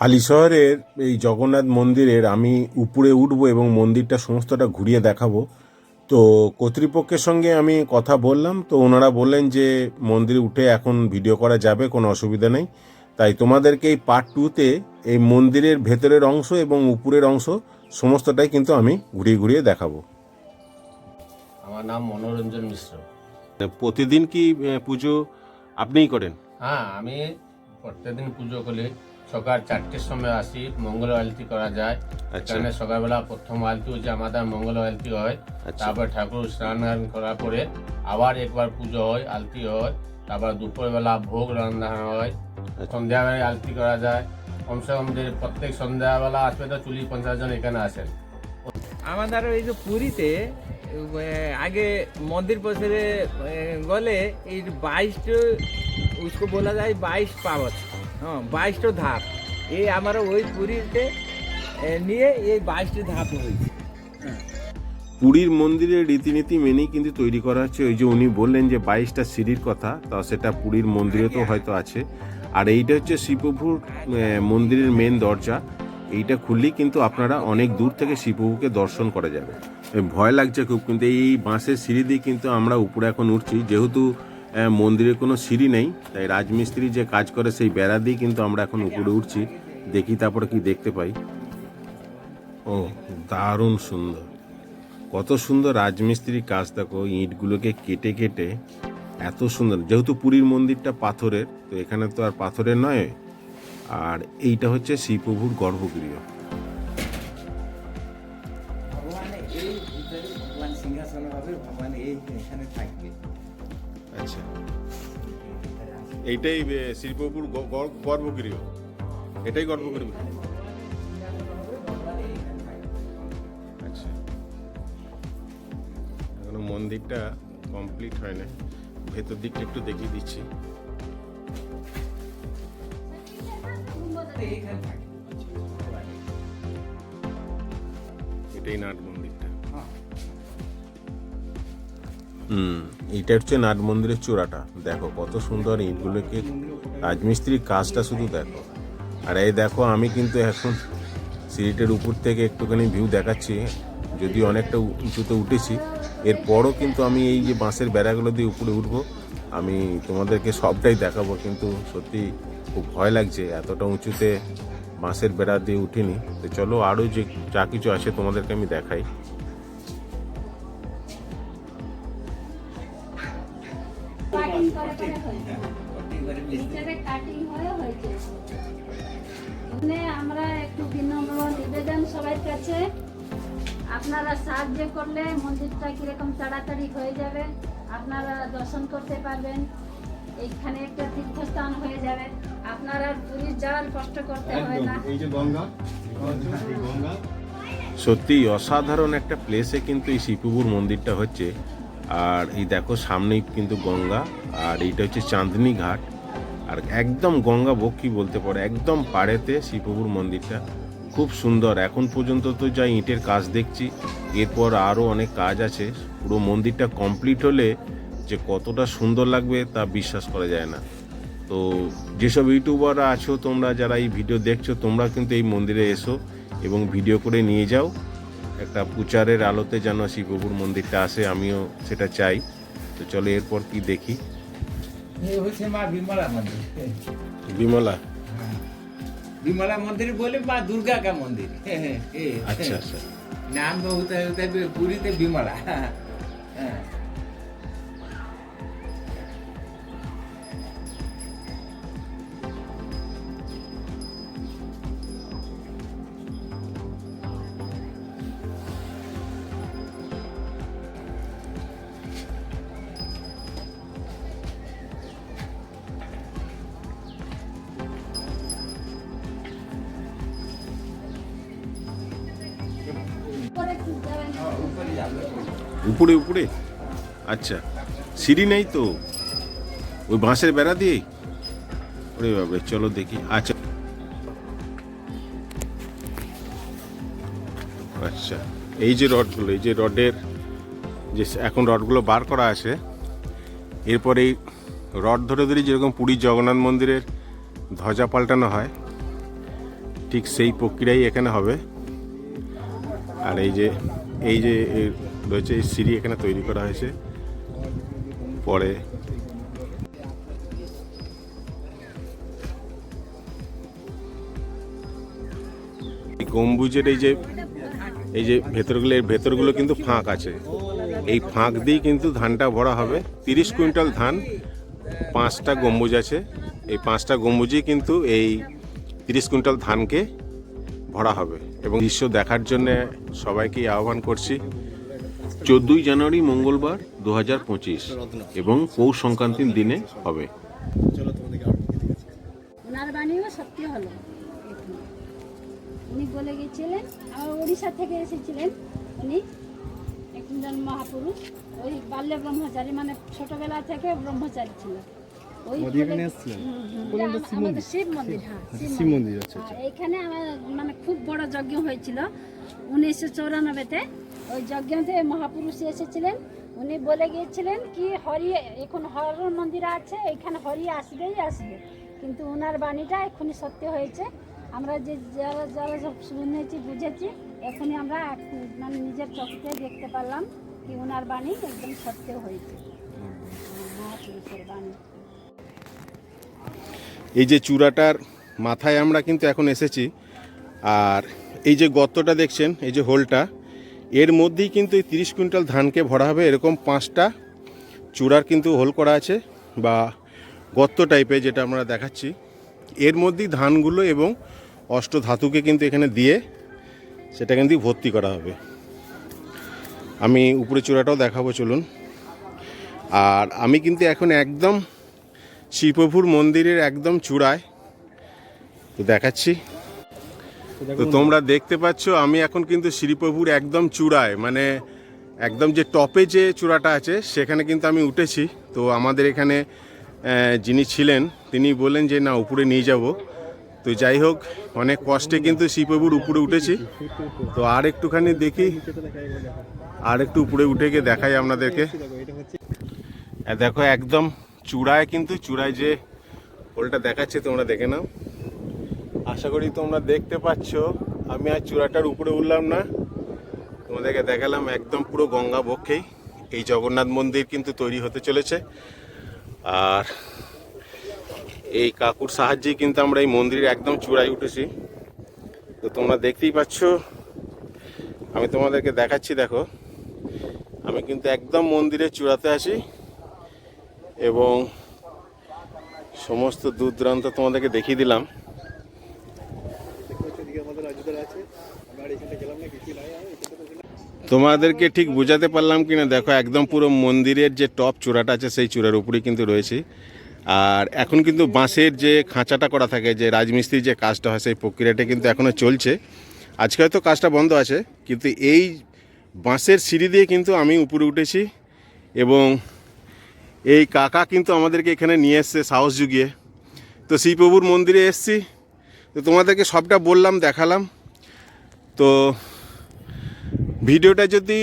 হালি শহরের এই জগন্নাথ মন্দিরের আমি উপরে উঠবো এবং মন্দিরটা সমস্তটা ঘুরিয়ে দেখাবো। তো কর্তৃপক্ষের সঙ্গে আমি কথা বললাম তো ওনারা বললেন যে মন্দিরে উঠে এখন ভিডিও করা যাবে কোনো অসুবিধা নেই। তাই তোমাদেরকে এই পার্ট টুতে এই মন্দিরের ভেতরের অংশ এবং উপরের অংশ সমস্তটাই কিন্তু আমি ঘুরিয়ে ঘুরিয়ে দেখাবো। আমার নাম মনোরঞ্জন মিশ্র। প্রতিদিন কি পুজো আপনিই করেন? হ্যাঁ আমি প্রত্যেকদিন পুজো করি। সকাল চারটের সময় আসি মঙ্গল আলতি করা যায়। আচ্ছা। এখানে সকালবেলা প্রথম আলতি হচ্ছে আমাদের মঙ্গল আলতি হয়। আচ্ছা। তারপর ঠাকুর স্নান করার পরে আবার একবার পুজো হয় আলতি হয়। তারপর দুপুরবেলা ভোগ রান্না হয়। আচ্ছা। সন্ধ্যাবেলায় আলতি করা যায়। কমসে কম যে প্রত্যেক সন্ধ্যাবেলা আসবে তো চুলি পঞ্চাশ জন এখানে আসেন। আমাদের এই যে পুরীতে আগে মন্দির বসে গলে এই বাইশটা উসকো বলা যায় বাইশ পাওয়া বাইশটা ধাপ। এই আমার ওই পুরীতে নিয়ে এই বাইশটি ধাপ হয়েছে। পুরীর মন্দিরের রীতিনীতি মেনেই কিন্তু তৈরি করা হচ্ছে। ওই যে উনি বললেন যে বাইশটা সিঁড়ির কথা তা সেটা পুরীর মন্দিরে তো হয়তো আছে। আর এইটা হচ্ছে শিবপ্রভুর মন্দিরের মেন দরজা। এইটা খুললেই কিন্তু আপনারা অনেক দূর থেকে শিবপ্রভুকে দর্শন করা যাবে। ভয় লাগছে খুব কিন্তু এই বাঁশের সিঁড়ি দিয়ে কিন্তু আমরা উপরে এখন উঠছি। যেহেতু মন্দিরে কোনো সিঁড়ি নেই, তাই রাজমিস্ত্রি যে কাজ করে সেই বেড়া দিয়ে কিন্তু আমরা এখন উপরে উঠছি। দেখি তারপরে কি দেখতে পাই। ও, দারুণ সুন্দর। কত সুন্দর রাজমিস্ত্রির কাজ, দেখো, ইঁটগুলোকে কেটে কেটে। এত সুন্দর। যেহেতু পুরীর মন্দিরটা পাথরের, তো এখানে তো আর পাথরের নয়। আর এইটা হচ্ছে শ্রীপ্রভুর গর্ভগৃহ। ভগবান এই ভগবান সিংহাসন হবে, ভগবান এই এখানে থাকবে। আচ্ছা। এইটাই শিল্পপুর গর্ভগৃহ। এটাই গর্ভগৃহ। আচ্ছা। এখনও মন্দিরটা কমপ্লিট হয় না ভেতর দিকটা একটু দেখিয়ে দিচ্ছি। এটাই নাট মন্দিরটা। হুম। এইটা হচ্ছে নাট মন্দিরের চূড়াটা। দেখো, কত সুন্দর ইটগুলোকে রাজমিস্ত্রির কাজটা শুধু দেখো। আর এই দেখো, আমি কিন্তু এখন সিঁড়িটার উপর থেকে একটুখানি ভিউ দেখাচ্ছি যদি অনেকটা উঁচুতে উঠেছি। এরপরও কিন্তু আমি এই যে বাঁশের বেড়াগুলো দিয়ে উপরে উঠবো, আমি তোমাদেরকে সবটাই দেখাবো, কিন্তু সত্যি খুব ভয় লাগছে, এতটা উঁচুতে বাঁশের বেড়া দিয়ে উঠিনি। তো চলো আরও যে, যা কিছু আছে তোমাদেরকে আমি দেখাই। কাটিং করে করে হয়ে। হয়েছে। মানে আমরা একটু বিনম্র নিবেদন সবার কাছে। আপনারা সাহায্য করলে মন্দিরটা কীরকম তাড়াতাড়ি হয়ে যাবে আপনারা দর্শন করতে পারবেন। এইখানে একটা তীর্থস্থান হয়ে যাবে। আপনারা পুরীর যাওয়ার কষ্ট করতে হবে না। এই যে গঙ্গা গঙ্গা সত্যি অসাধারণ একটা প্লেসে কিন্তু এই শিবপুর মন্দিরটা হচ্ছে। আর এই দেখো, সামনেই কিন্তু গঙ্গা, আর এইটা হচ্ছে চাঁদনি ঘাট। আর একদম গঙ্গা বক্ষী বলতে পারো, একদম পাড়েতে শিবপুর মন্দিরটা। খুব সুন্দর, এখন পর্যন্ত তো যা ইটের কাজ দেখছি, এরপর আরও অনেক কাজ আছে। পুরো মন্দিরটা কমপ্লিট হলে যে কতটা সুন্দর লাগবে তা বিশ্বাস করা যায় না। তো যেসব ইউটিউবাররা আছো তোমরা, যারা এই ভিডিও দেখছ, তোমরা কিন্তু এই মন্দিরে এসো এবং ভিডিও করে নিয়ে যাও। একটা প্রচারের আলোতে যেন শিবপুর মন্দিরটা আসে আমিও সেটা চাই। তো চলো এরপর কি দেখি। বিমলা হ্যাঁ। বিমলা? মন্দির বলে মা দুর্গা কা মন্দির আচ্ছা আচ্ছা। নাম বহুত পুরীতে বিমলা। হ্যাঁ। উপরে উপরে? আচ্ছা সিঁড়ি নেই তো? ওই বাঁশের বেড়া দিয়ে? ওরে বাবরে চলো দেখি। আচ্ছা। আচ্ছা এই যে রডগুলো, এই যে রডের যে এখন রডগুলো বার করা আছে, এরপরে এই রড ধরে ধরে যেরকম পুরীর জগন্নাথ মন্দিরের ধ্বজা পাল্টানো হয়, ঠিক সেই প্রক্রিয়াই এখানে হবে। আর এই যে এই যে রয়েছে, এই সিঁড়ি এখানে তৈরি করা হয়েছে। পরে গম্বুজের এই যে এই যে ভেতরগুলো এর ভেতরগুলো কিন্তু ফাঁক আছে। এই ফাঁক দিয়ে কিন্তু ধানটা ভরা হবে। তিরিশ কুইন্টাল ধান, পাঁচটা গম্বুজ আছে। এই পাঁচটা গম্বুজই কিন্তু এই তিরিশ কুইন্টাল ধানকে ভরা হবে। এবং দৃশ্য দেখার জন্য সবাইকে আহ্বান করছি। চোদ্দই জানুয়ারি মঙ্গলবার দু হাজার পঁচিশ এবং পৌষ সংক্রান্তির দিনে হবে। চলো তোমাদেরকে আরও দিকে দিকে ওনার বাণীও সত্যি হলো। উনি বলে গেছিলেন আমার উড়িষ্যা থেকে এসেছিলেন উনি একজন মহাপুরুষ। ওই বাল্য ব্রহ্মচারী মানে ছোটবেলা থেকে ব্রহ্মচারী ছিল। এখানে আমার মানে খুব বড় যজ্ঞ হয়েছিল। উনিশশো চৌরানব্বইতে ওই যজ্ঞতে মহাপুরুষ এসেছিলেন। উনি বলে গিয়েছিলেন কি, হরি, এখন হর মন্দির আছে, এখানে হরি আসবেই আসবে। কিন্তু ওনার বাণীটা এখনই সত্য হয়েছে। আমরা যে যারা যারা সব শুনেছি, বুঝেছি, এখনই আমরা মানে নিজের চোখে দেখতে পারলাম কি ওনার বাণী একদম সত্য হয়েছে। মহাপুরুষের বাণী। এই যে চূড়াটার মাথায় আমরা কিন্তু এখন এসেছি। আর এই যে গর্তটা দেখছেন, এই যে হোলটা এর মধ্যেই কিন্তু এই তিরিশ কুইন্টাল ধানকে ভরা হবে। এরকম পাঁচটা চূড়ার কিন্তু হোল করা আছে বা গর্ত টাইপের যেটা আমরা দেখাচ্ছি। এর মধ্যেই ধানগুলো এবং অষ্ট ধাতুকে কিন্তু এখানে দিয়ে সেটা কিন্তু ভর্তি করা হবে। আমি উপরে চূড়াটাও দেখাবো, চলুন। আর আমি কিন্তু এখন একদম শিবপ্রভুর মন্দিরের একদম চূড়ায় তো দেখাচ্ছি। তো তোমরা দেখতে পাচ্ছ আমি এখন কিন্তু শ্রীপ্রভুর একদম চূড়ায় মানে একদম যে টপে যে চূড়াটা আছে সেখানে কিন্তু আমি উঠেছি। তো আমাদের এখানে যিনি ছিলেন তিনি বললেন যে না উপরে নিয়ে যাব। তো যাই হোক অনেক কষ্টে কিন্তু শ্রীপ্রভুর উপরে উঠেছি। তো আর একটুখানি দেখি আর একটু উপরে উঠে গিয়ে দেখাই আপনাদেরকে। দেখো একদম চূড়ায় কিন্তু চূড়ায় যে হোলটা দেখাচ্ছে তোমরা দেখে নাও। আশা করি তোমরা দেখতে পাচ্ছ। আমি আর চূড়াটার উপরে উঠলাম না। তোমাদেরকে দেখালাম একদম পুরো গঙ্গা বক্ষেই এই জগন্নাথ মন্দির কিন্তু তৈরি হতে চলেছে। আর এই কাকুর সাহায্যেই কিন্তু আমরা এই মন্দিরের একদম চূড়ায় উঠেছি। তো তোমরা দেখতেই পাচ্ছ, আমি তোমাদেরকে দেখাচ্ছি, দেখো। আমি কিন্তু একদম মন্দিরের চূড়াতে আছি এবং সমস্ত দূর দূরান্ত তোমাদেরকে দেখিয়ে দিলাম দেখতে পাচ্ছ এদিকে আমাদের রাজুদার আছে আমরা আর এখানে গেলাম না কিছু নাই আর এখানে তো ওখানে তোমাদেরকে ঠিক বোঝাতে পারলাম কি না দেখো একদম পুরো মন্দিরের যে টপ চূড়াটা আছে, সেই চূড়ার উপরেই কিন্তু রয়েছে। আর এখন কিন্তু বাঁশের যে খাঁচাটা করা থাকে, যে রাজমিস্ত্রির যে কাজটা হয়, সেই প্রক্রিয়াটা কিন্তু এখনও চলছে। আজকে হয়তো কাজটা বন্ধ আছে, কিন্তু এই বাঁশের সিঁড়ি দিয়ে কিন্তু আমি উপরে উঠেছি এবং এই কাকা কিন্তু আমাদেরকে এখানে নিয়ে এসছে সাহস জুগিয়ে। তো শ্রীপ্রভুর মন্দিরে এসছি। তো তোমাদেরকে সবটা বললাম, দেখালাম। তো ভিডিওটা যদি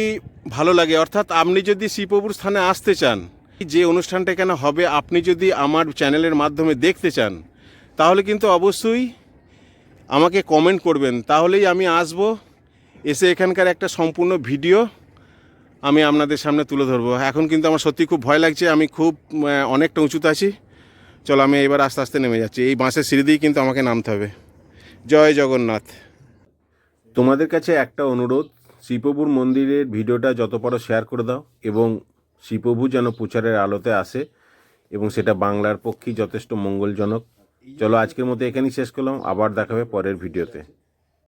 ভালো লাগে, অর্থাৎ আপনি যদি শ্রীপ্রভুর স্থানে আসতে চান, যে অনুষ্ঠানটা এখানে হবে, আপনি যদি আমার চ্যানেলের মাধ্যমে দেখতে চান, তাহলে কিন্তু অবশ্যই আমাকে কমেন্ট করবেন। তাহলেই আমি আসব, এসে এখানকার একটা সম্পূর্ণ ভিডিও আমি আপনাদের সামনে তুলে ধরবো। এখন কিন্তু আমার সত্যি খুব ভয় লাগছে, আমি খুব অনেকটা উঁচুতে আছি। চলো, আমি এবার আস্তে আস্তে নেমে যাচ্ছি। এই বাঁশের সিঁড়ি দিয়েই কিন্তু আমাকে নামতে হবে। জয় জগন্নাথ। তোমাদের কাছে একটা অনুরোধ শ্রীপ্রভুর মন্দিরের ভিডিওটা যত পারো শেয়ার করে দাও এবং শ্রীপ্রভু যেন প্রচারের আলোতে আসে এবং সেটা বাংলার পক্ষেই যথেষ্ট মঙ্গলজনক। চলো আজকের মতো এখানেই শেষ করলাম। আবার দেখাবে পরের ভিডিওতে।